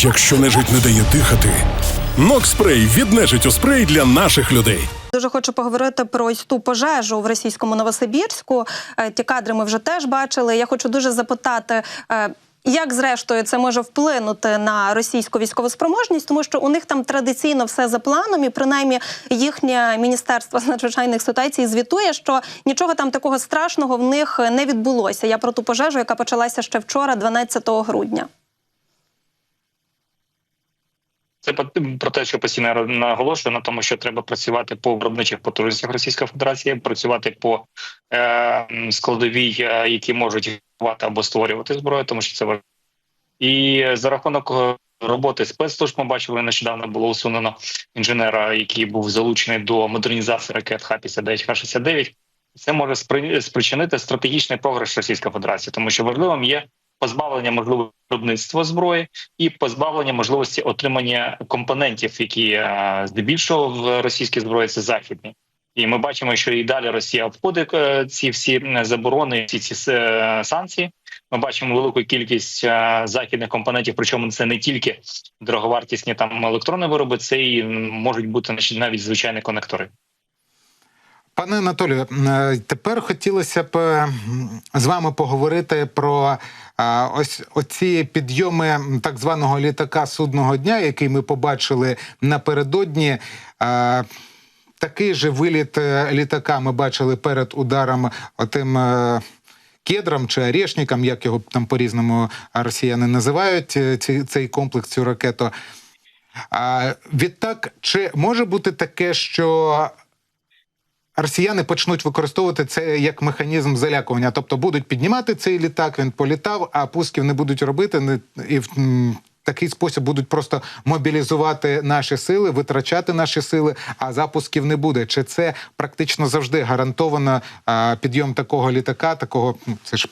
Якщо нежить не дає дихати, Нокспрей від нежиттю спрей для наших людей. Дуже хочу поговорити про ось ту пожежу в російському Новосибірську. Е, Ті кадри ми вже теж бачили. Я хочу дуже запитати. е, Як зрештою це може вплинути на російську військову спроможність, тому що у них там традиційно все за планом, і принаймні їхнє міністерство з надзвичайних ситуацій звітує, що нічого там такого страшного в них не відбулося. Я про ту пожежу, яка почалася ще вчора, 12 грудня. Це про те, що постійно наголошую на тому, що треба працювати по виробничих потужностях Російської Федерації, працювати по е, складовій, е, які можуть або створювати зброю, тому що це важливо. І за рахунок е, роботи спецслужб ми бачили нещодавно було усунено інженера, який був залучений до модернізації ракет Х-59, Х-69. Це може спри- спричинити стратегічний програш Російської Федерації, тому що важливим є позбавлення можливості виробництва зброї і позбавлення можливості отримання компонентів, які е, здебільшого в російській зброї це західні. І ми бачимо, що і далі Росія обходить е, ці всі заборони, всі ці е, санкції. Ми бачимо велику кількість західних компонентів. Причому це не тільки дороговартісні там електронні вироби, це і можуть бути навіть звичайні конектори. Пане Анатолію, е, тепер хотілося б з вами поговорити про е, ось оці підйоми так званого літака судного дня, який ми побачили напередодні. Е, Такий же виліт літака ми бачили перед ударом отим. Кедром чи орешником, як його там по-різному росіяни називають, цей комплекс, цю ракету. А, відтак, чи може бути таке, що росіяни почнуть використовувати це як механізм залякування. Тобто будуть піднімати цей літак, він політав, а пусків не будуть робити. не- І в такий спосіб будуть просто мобілізувати наші сили, витрачати наші сили, а запусків не буде. Чи це практично завжди гарантовано а, підйом такого літака, такого ну, це ж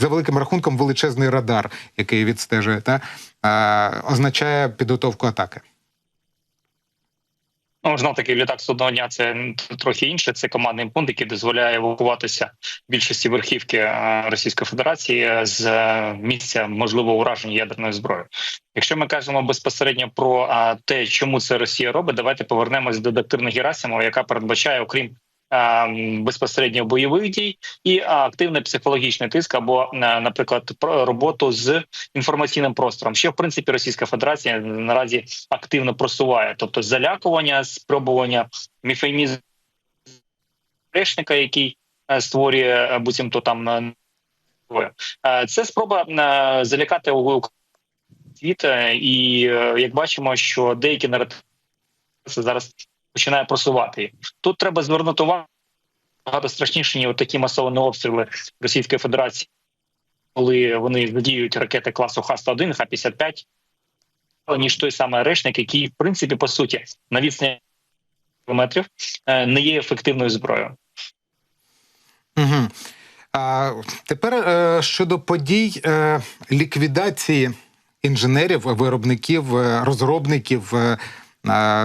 за великим рахунком величезний радар, який відстежує, та а, означає підготовку атаки. Ну, знов таки літак судного дня це трохи інше. Це командний пункт, який дозволяє евакуватися більшості верхівки е, Російської Федерації з е, місця можливого ураження ядерної зброї. Якщо ми кажемо безпосередньо про те, чому це Росія робить, давайте повернемось до доктрини Герасимова, яка передбачає, окрім безпосередньо бойових дій і активний психологічний тиск або, е, наприклад, роботу з інформаційним простором, що в принципі Російська Федерація наразі активно просуває, тобто залякування, спробування міфемізму решника, який е, створює е, буцімто там це спроба залякати світ, і як бачимо, що деякі наративи зараз починає просувати. Тут треба звернути увагу багато страшніші ніж такі масовані обстріли Російської Федерації, коли вони задіють ракети класу Х-101, Х-55, ніж той самий решник, який, в принципі, по суті, на відстані кілометрів е, не є ефективною зброєю. Угу. А, тепер е, щодо подій е, ліквідації інженерів, виробників, розробників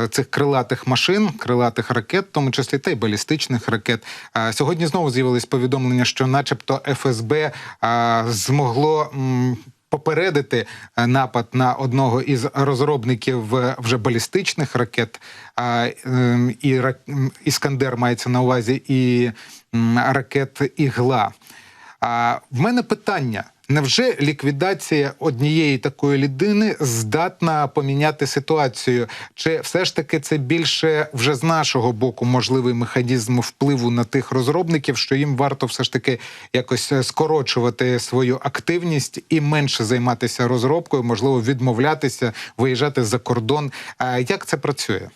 цих крилатих машин, крилатих ракет, в тому числі та й балістичних ракет. Сьогодні знову з'явились повідомлення, що, начебто, ФСБ змогло. Попередити е, напад на одного із розробників е, вже балістичних ракет, ем, і Іскандер мається на увазі, і ракет Ігла. В мене питання: невже ліквідація однієї такої людини здатна поміняти ситуацію? Чи все ж таки це більше вже з нашого боку можливий механізм впливу на тих розробників, що їм варто все ж таки якось е, скорочувати свою активність і менше займатися розробкою, можливо, відмовлятися, виїжджати за кордон? Як це працює?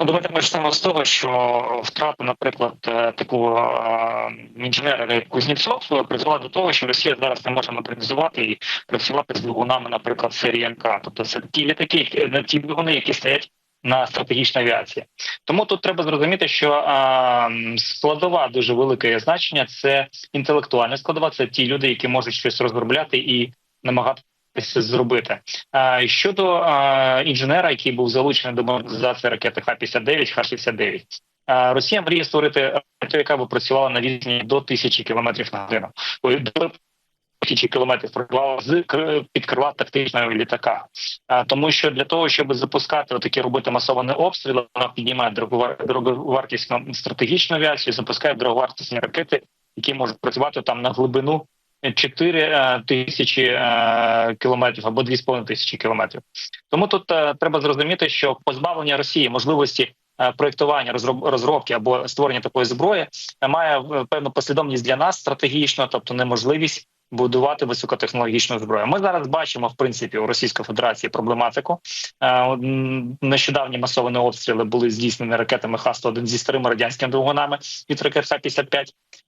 Ну, давайте почнемо з того, що втрата, наприклад, е, такого е, інженера як Кузнєцов е, призвела до того, що Росія зараз не може модернізувати і працювати з двигунами, наприклад, серії МК. Тобто це ті літаки, ті двигуни, які стоять на стратегічній авіації. Тому тут треба зрозуміти, що а, складова дуже велике значення. Це інтелектуальна складова. Це ті люди, які можуть щось розробляти і намагатися зробити. А, Щодо інженера, який був залучений до модернізації ракети Х-59, Х-69, а, Росія мріє створити ракету, яка б працювала на відстані до тисячі кілометрів на годину. До тисячі кілометрів пролітала з під крила тактичного літака. Тому що для того, щоб запускати такі робити масовані обстріли, вона піднімає дороговар- дороговартісну стратегічну авіацію, запускає дороговартісні ракети, які можуть працювати там на глибину 4 е, тисячі е, кілометрів або 2,5 тисячі кілометрів. Тому тут е, треба зрозуміти, що позбавлення Росії можливості проєктування розроб- розробки або створення такої зброї має певну послідовність для нас стратегічно, тобто неможливість будувати високотехнологічну зброю. Ми зараз бачимо в принципі у Російської Федерації проблематику. Е, Нещодавні масовані обстріли були здійснені ракетами Х-101 зі старими радянськими двигунами від ракет Х-55.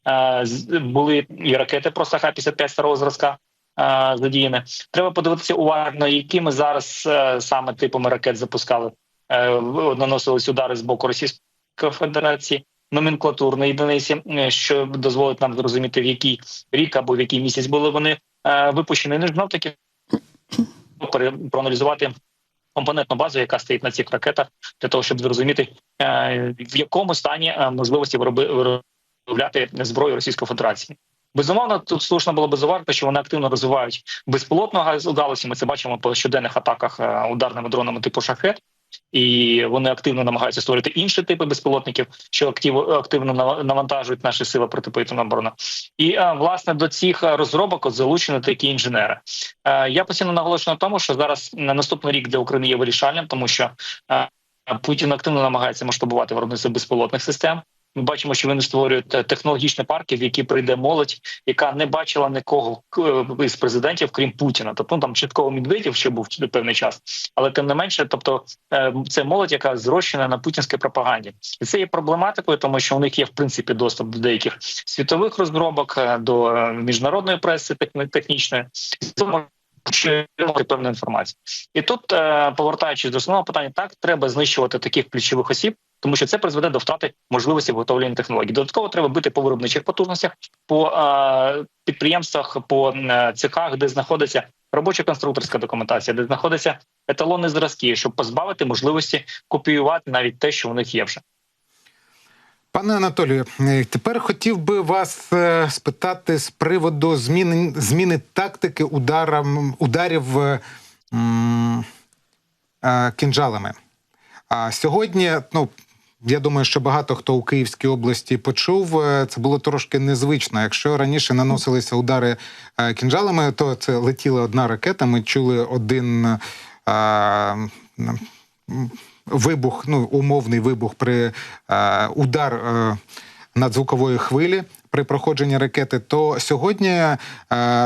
Е, Були і ракети просто Х-55 старого зразка е, задіяні. Треба подивитися уважно, якими зараз саме типами ракет запускали наносились удари з боку Російської Федерації. Номенклатурної одиниці, е, що дозволить нам зрозуміти, в який рік або в який місяць були вони е, випущені. Не знов таки проаналізувати компонентну базу, яка стоїть на цих ракетах, для того, щоб зрозуміти е, в якому стані можливості виробляти зброю Російської Федерації. Безумовно, тут слушно було би заварити, що вони активно розвивають безпілотну галузі. Ми це бачимо по щоденних атаках ударними дронами типу шахет. І вони активно намагаються створити інші типи безпілотників, що актив, активно навантажують наші сили протиповітряної оборони. І е, власне до цих е, розробок залучені такі інженери. Е, Я постійно наголошую на тому, що зараз на наступний рік для України є вирішальним, тому що Путін активно намагається масштабувати виробництво безпілотних систем. Ми бачимо, що вони створюють е, технологічні парки, в які прийде молодь, яка не бачила нікого к- із президентів, крім Путіна. Тобто ну, там чітково Медведєв ще був певний час, але тим не менше, тобто е, це молодь, яка зрощена на путінській пропаганді, і це є проблематикою, тому що у них є в принципі доступ до деяких світових розробок, е, до е, міжнародної преси техні- технічної. Отримати певну інформацію, і тут е, повертаючись до основного питання, так треба знищувати таких ключових осіб, тому що це призведе до втрати можливості виготовлення технологій. Додатково треба бити по виробничих потужностях, по е, підприємствах, по е, цехах, де знаходиться робоча конструкторська документація, де знаходяться еталонні зразки, щоб позбавити можливості копіювати навіть те, що у них є вже. Пане Анатолію, е, тепер хотів би вас е, спитати з приводу зміни, зміни тактики ударам, ударів е, м, е, кінжалами. А сьогодні, ну я думаю, що багато хто у Київській області почув. Це було трошки незвично. Якщо раніше наносилися удари кінжалами, то це летіла одна ракета. Ми чули один. м, вибух, ну умовний вибух при е, удар е, надзвукової хвилі при проходженні ракети, то сьогодні е,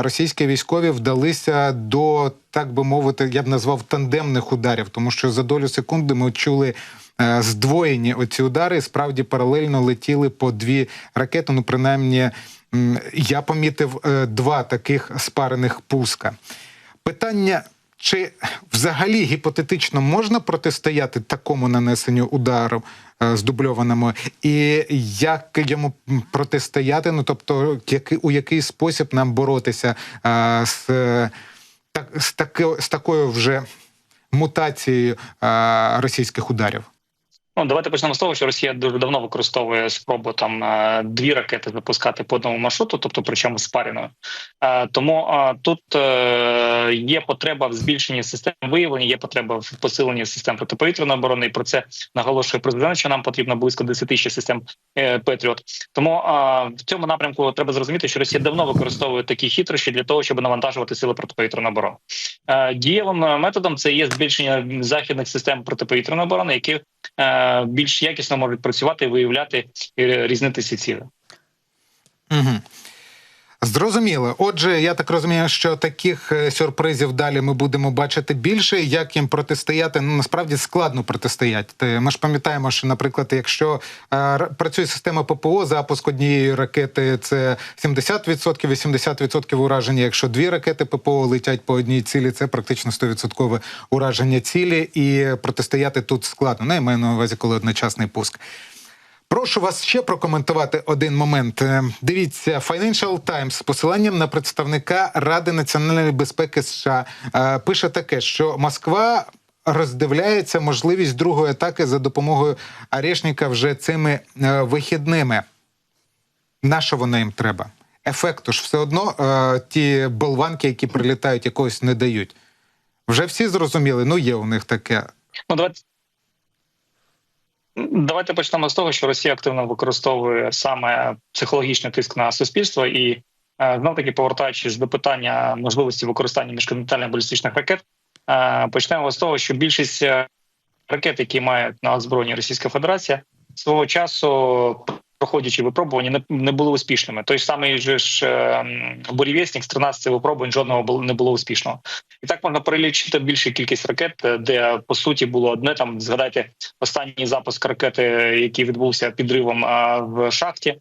російські військові вдалися до, так би мовити, я б назвав тандемних ударів, тому що за долю секунди ми чули. е, Здвоєні оці удари справді паралельно летіли по дві ракети. Ну, принаймні, я помітив е, два таких спарених пуска. Питання: чи взагалі гіпотетично можна протистояти такому нанесенню удару е, здубльованому, і як йому протистояти? Ну тобто, який, у який спосіб нам боротися е, з, е, так, з, таки, з такою вже мутацією е, російських ударів? Ну, давайте почнемо з того, що Росія дуже давно використовує спробу там е, дві ракети запускати по одному маршруту, тобто причому спареною. Е, Тому е, тут є потреба в збільшенні систем виявлення, є потреба в посиленні систем протиповітряної оборони. І про це наголошує президент, що нам потрібно близько 10 тисяч систем Петріот. Тому в цьому напрямку треба зрозуміти, що Росія давно використовує такі хитрощі для того, щоб навантажувати сили протиповітряної оборони. Дієвим методом це є збільшення західних систем протиповітряної оборони, які більш якісно можуть працювати виявляти і різнитися ціли. Угу. Зрозуміло. Отже, я так розумію, що таких е, сюрпризів далі ми будемо бачити більше. Як їм протистояти? Ну насправді складно протистояти. Ми ж пам'ятаємо, що, наприклад, якщо е, працює система ППО, запуск однієї ракети це 70%, 80% ураження. Якщо дві ракети ППО летять по одній цілі, це практично 100% ураження цілі, і протистояти тут складно. Не маю на увазі, коли одночасний пуск. Прошу вас ще прокоментувати один момент. Е, Дивіться, Financial Times з посиланням на представника Ради національної безпеки США е, пише таке, що Москва роздивляється можливість другої атаки за допомогою Арешника вже цими е, вихідними. На що вона їм треба? ефекту ж все одно е, ті болванки, які прилітають, якогось не дають. Вже всі зрозуміли, ну є у них таке. Ну, давайте. Давайте почнемо з того, що Росія активно використовує саме психологічний тиск на суспільство, і знов таки повертаючись до питання можливості використання міжконтинентальних балістичних ракет, е, почнемо з того, що більшість е, ракет, які мають на озброєнні Російська Федерація, свого часу проходячи випробування, не, були успішними. Той самий же ж е, бурєвєснік з 13 випробувань жодного було не було успішного. І так можна перелічити більшу кількість ракет, е, де по суті було одне там. Згадайте останній запуск ракети, який відбувся підривом е, в шахті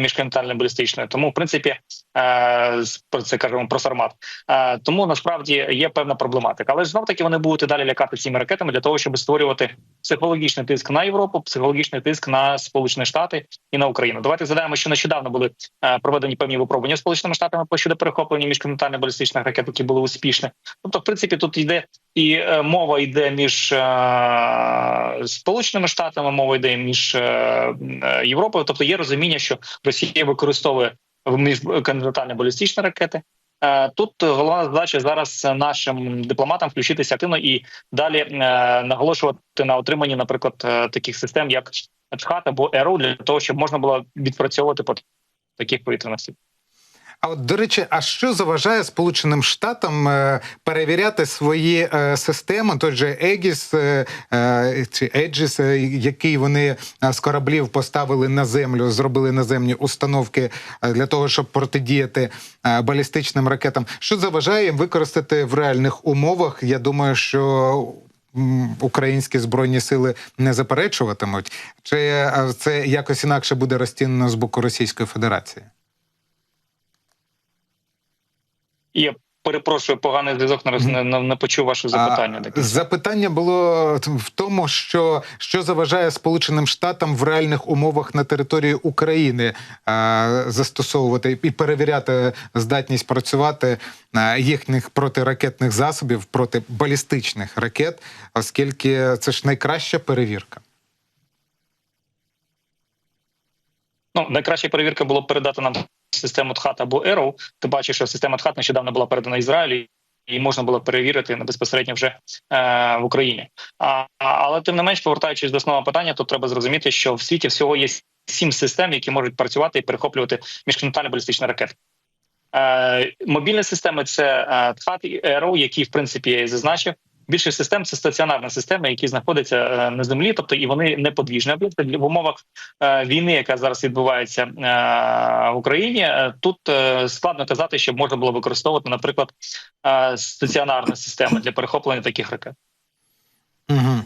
міжконтинентальної балістичної. Тому, в принципі, е, про це кажемо про формат. Е, Тому насправді є певна проблематика. Але знов таки вони будуть і далі лякати цими ракетами для того, щоб створювати психологічний тиск на Європу, психологічний тиск на Сполучені Штати і на Україну. Давайте згадаємо, що нещодавно були е, проведені певні випробування Сполученими Штатами щодо перехоплення міжконтинентальних балістичних ракет, які були успішні. Тобто, в принципі, тут йде і е, мова йде між е, Сполученими Штатами, мова йде між е, Європою. Тобто є розуміння, що Росія використовує міжконтинентальні балістичні ракети. Тут головна задача зараз нашим дипломатам включитися активно і далі наголошувати на отриманні, наприклад, таких систем, як Чхат або ЕРУ, для того, щоб можна було відпрацьовувати по таких повітряних сил. А от до речі, а що заважає Сполученим Штатам е, перевіряти свої е, системи, той же Егіс е, чи Еджіс, який вони з кораблів поставили на землю, зробили наземні установки для того, щоб протидіяти балістичним ракетам. Що заважає їм використати в реальних умовах? Я думаю, що. Українські збройні сили не заперечуватимуть, чи це якось інакше буде розцінено з боку Російської Федерації? І я перепрошую, поганий зв'язок не, не, не почув ваше запитання. А. Запитання було в тому, що, що заважає Сполученим Штатам в реальних умовах на території України а, застосовувати і перевіряти здатність працювати а, їхніх протиракетних засобів проти балістичних ракет, оскільки це ж найкраща перевірка. Ну, найкраща перевірка було передати нам систему ТХАТ або Arrow. Ти бачиш, що система ТХАТ нещодавно була передана Ізраїлю. І можна було перевірити безпосередньо вже е, в Україні. А, але тим не менш, повертаючись до основного питання, тут треба зрозуміти, що в світі всього є сім систем, які можуть працювати і перехоплювати міжконтинентальні балістичні ракети. Е, мобільні системи це е, ТХАТ і Arrow, які в принципі я і зазначив. Більшість систем це стаціонарні системи, які знаходяться е, на землі, тобто і вони не подвіжні об'єкти в умовах е, війни, яка зараз відбувається е, в Україні. Тут складно казати, щоб можна було використовувати, наприклад, стаціонарні системи для перехоплення таких ракет. Угу.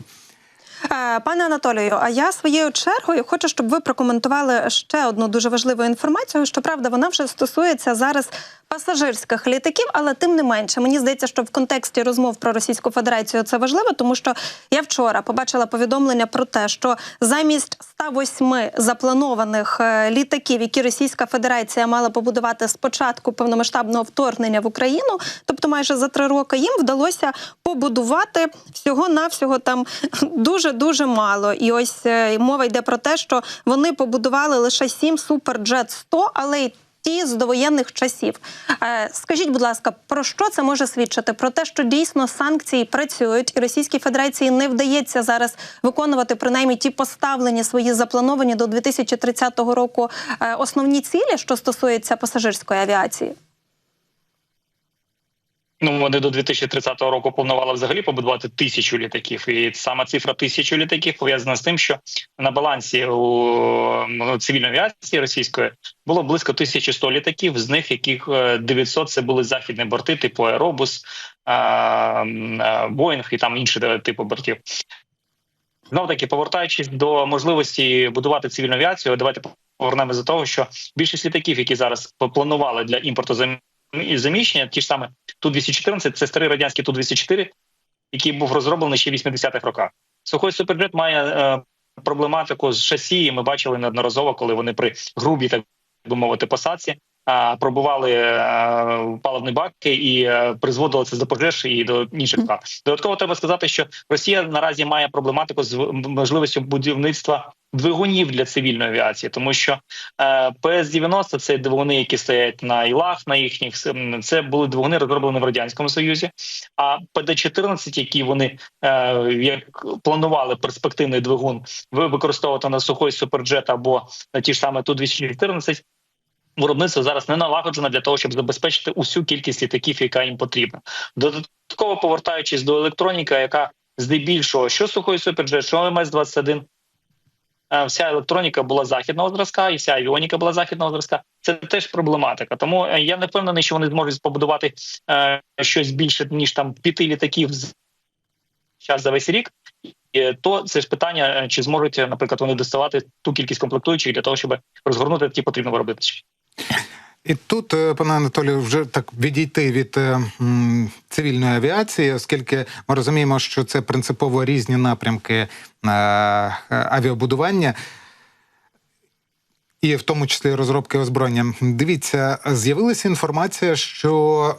Е, Пане Анатолію, а я своєю чергою хочу, щоб ви прокоментували ще одну дуже важливу інформацію. Щоправда, вона вже стосується зараз пасажирських літаків, але тим не менше, мені здається, що в контексті розмов про Російську Федерацію це важливо, тому що я вчора побачила повідомлення про те, що замість 108 запланованих е, літаків, які Російська Федерація мала побудувати з початку повномасштабного вторгнення в Україну, тобто майже за три роки, їм вдалося побудувати всього навсього там дуже дуже мало. І ось е, мова йде про те, що вони побудували лише 7 суперджет 100, але й ті з довоєнних часів. Е, Скажіть, будь ласка, про що це може свідчити? Про те, що дійсно санкції працюють, і Російській Федерації не вдається зараз виконувати принаймні ті поставлені свої заплановані до 2030 року е, основні цілі, що стосується пасажирської авіації. Ну вони до 2030 року планували взагалі побудувати тисячу літаків, і сама цифра тисячу літаків пов'язана з тим, що на балансі у цивільної авіації російської було близько 1100 літаків, з них яких е, 900 це були західні борти, типу Аеробус, Боїнг і там інші е, типи бортів. Знов таки, повертаючись до можливості будувати цивільну авіацію, давайте повернемося до того, що більшість літаків, які зараз планували для імпорту зам- заміщення, ті ж саме Ту-214 – це старий радянський Ту-204, який був розроблений ще в 80-х роках. Сухой суперджет має е, проблематику з шасі. Ми бачили неодноразово, коли вони при грубій, так би мовити, посадці пробували е, паливні баки і е, призводило це до пожеж і до інших втрат. Додатково треба сказати, що Росія наразі має проблематику з можливістю будівництва двигунів для цивільної авіації, тому що е, ПС-90 – це двигуни, які стоять на ілах, на їхніх це були двигуни розроблені в радянському союзі. А ПД-14, які вони як планували перспективний двигун ви- використовувати на сухой суперджет або на ті ж саме ту 214 Виробництво зараз не налагоджено для того, щоб забезпечити усю кількість літаків, яка їм потрібна. Додатково повертаючись до електроніки, яка здебільшого що сухой суперджет, що МС-21, е, вся електроніка була західного зразка, і вся авіоніка була західного зразка. Це теж проблематика. Тому е, я не впевнений, що вони зможуть побудувати е, щось більше ніж там п'яти літаків з час за весь рік. І, То це ж питання, е, чи зможуть, е, наприклад, вони доставати ту кількість комплектуючих для того, щоб розгорнути ті потрібно виробництво. І тут, е, пане Анатолію, вже так відійти від е, цивільної авіації, оскільки ми розуміємо, що це принципово різні напрямки е, авіабудування. І в тому числі розробки озброєння. Дивіться, з'явилася інформація, що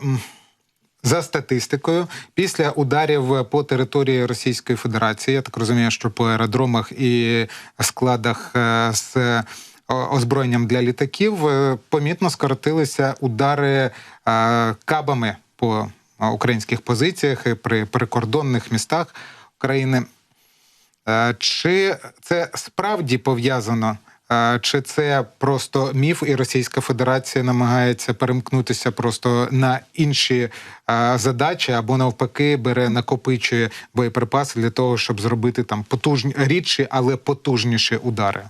за статистикою, після ударів по території Російської Федерації, я так розумію, що по аеродромах і складах з озброєнням для літаків е, помітно скоротилися удари е, кабами по е, українських позиціях і при прикордонних містах України. Чи це справді пов'язано? Чи це просто міф, і Російська Федерація намагається перемкнутися просто на інші задачі, або навпаки бере накопичує боєприпаси для того, щоб зробити там потужні рідші, але потужніші удари?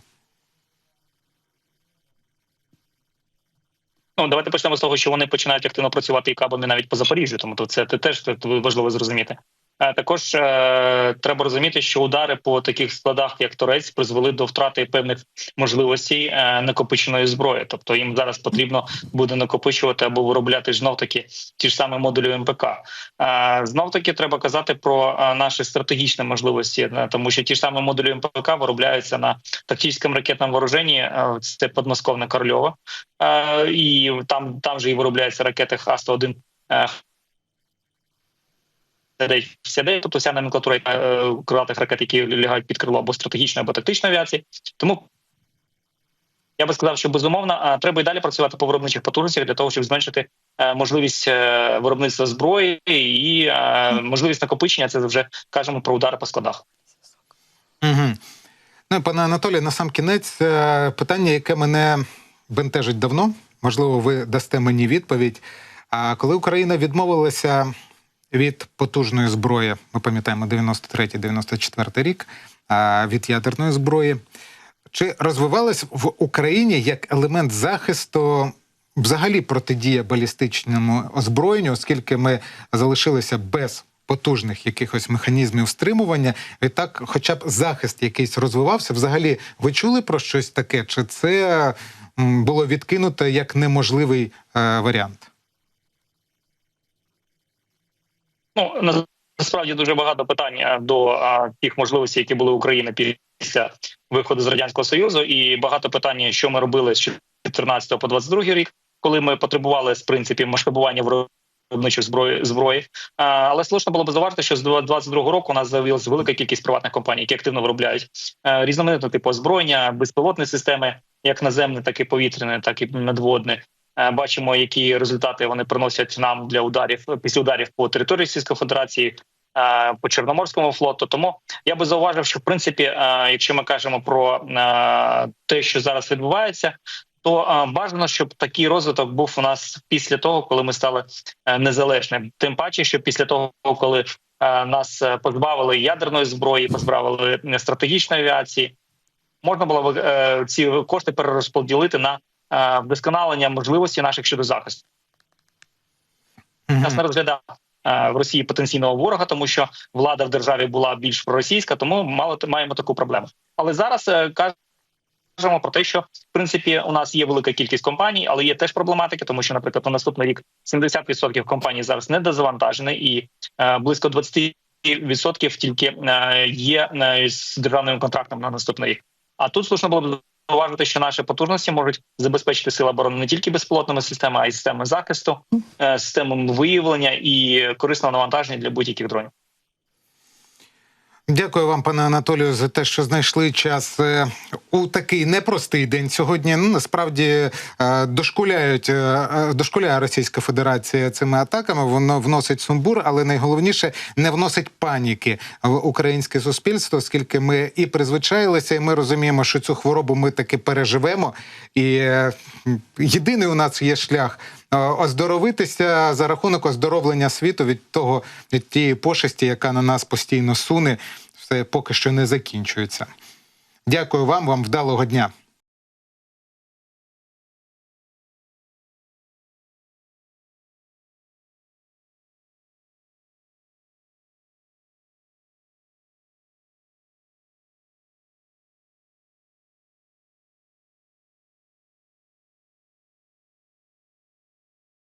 Ну давайте почнемо з того, що вони починають активно працювати і кабами навіть по Запоріжжю, тому то це те- теж важливо зрозуміти. Е, Також е, треба розуміти, що удари по таких складах, як Торець, призвели до втрати певних можливостей е, накопиченої зброї. Тобто їм зараз потрібно буде накопичувати або виробляти знов таки ті ж самі модулі МПК. Е, знов таки треба казати про е, наші стратегічні можливості, е, тому що ті ж самі модулі МПК виробляються на тактичному ракетному вооруженні. Це подмосковне Карльово. Е, і там, там же і виробляються ракети Х-101 е, Х-59, тобто вся номенклатура е, крилатих ракет, які лягають під крило або стратегічної, або тактичної авіації. Тому я би сказав, що безумовно е, треба і далі працювати по виробничих потужностях для того, щоб зменшити е, можливість е, виробництва зброї і можливість накопичення. Це вже кажемо про удари по складах. Угу. Ну, пане Анатолію, на сам кінець питання, яке мене бентежить давно. Можливо, ви дасте мені відповідь. А коли Україна відмовилася від потужної зброї, ми пам'ятаємо 93-94 рік, від ядерної зброї, чи розвивалась в Україні як елемент захисту взагалі протидія балістичному озброєнню, оскільки ми залишилися без потужних якихось механізмів стримування, і так, хоча б захист якийсь розвивався. Взагалі, ви чули про щось таке? Чи це було відкинуто як неможливий е, варіант? Ну на- насправді дуже багато питань е, до а, тих можливостей, які були у України після виходу з радянського союзу, і багато питань, що ми робили з 14 по 22 рік, коли ми потребували з принципів масштабування виробничої зброї зброї. А, але слушно було б зауважити, що з 22 року у нас з'явилася велика кількість приватних компаній, які активно виробляють е, різноманітного типу озброєння, безпілотні системи, як наземні, так і повітряні, так і надводні. Е, Бачимо, які результати вони приносять нам для ударів після ударів по території Російської Федерації, е, по Чорноморському флоту. Тому я би зауважив, що в принципі, е, якщо ми кажемо про те, що зараз відбувається, то бажано, щоб такий розвиток був у нас після того, коли ми стали незалежним. Тим паче, що після того, коли нас позбавили ядерної зброї, позбавили стратегічної авіації, можна було б ці кошти перерозподілити на вдосконалення можливості наших щодо захисту. Нас не розглядав е, в Росії потенційного ворога, тому що влада в державі була більш проросійська, тому мало маємо таку проблему. Але зараз е, кажемо про те, що в принципі у нас є велика кількість компаній, але є теж проблематики, тому що, наприклад, на наступний рік 70% компаній зараз не дозавантажені, і е, близько 20% тільки е, є е, з державним контрактом на наступний рік. А тут слушно було б зауважити, що наші потужності можуть забезпечити сили оборони не тільки безпілотними системами, а й системами захисту, е, системами виявлення і корисного навантаження для будь-яких дронів. Дякую вам, пане Анатолію, за те, що знайшли час е, у такий непростий день сьогодні. Ну насправді е, дошкуляють е, дошкуляє Російська Федерація цими атаками. Воно вносить сумбур, але найголовніше не вносить паніки в українське суспільство, оскільки ми і призвичаїлися, і ми розуміємо, що цю хворобу ми таки переживемо. І єдиний у нас є шлях оздоровитися за рахунок оздоровлення світу від того від тієї пошесті, яка на нас постійно суне, все поки що не закінчується. Дякую вам, вам вдалого дня.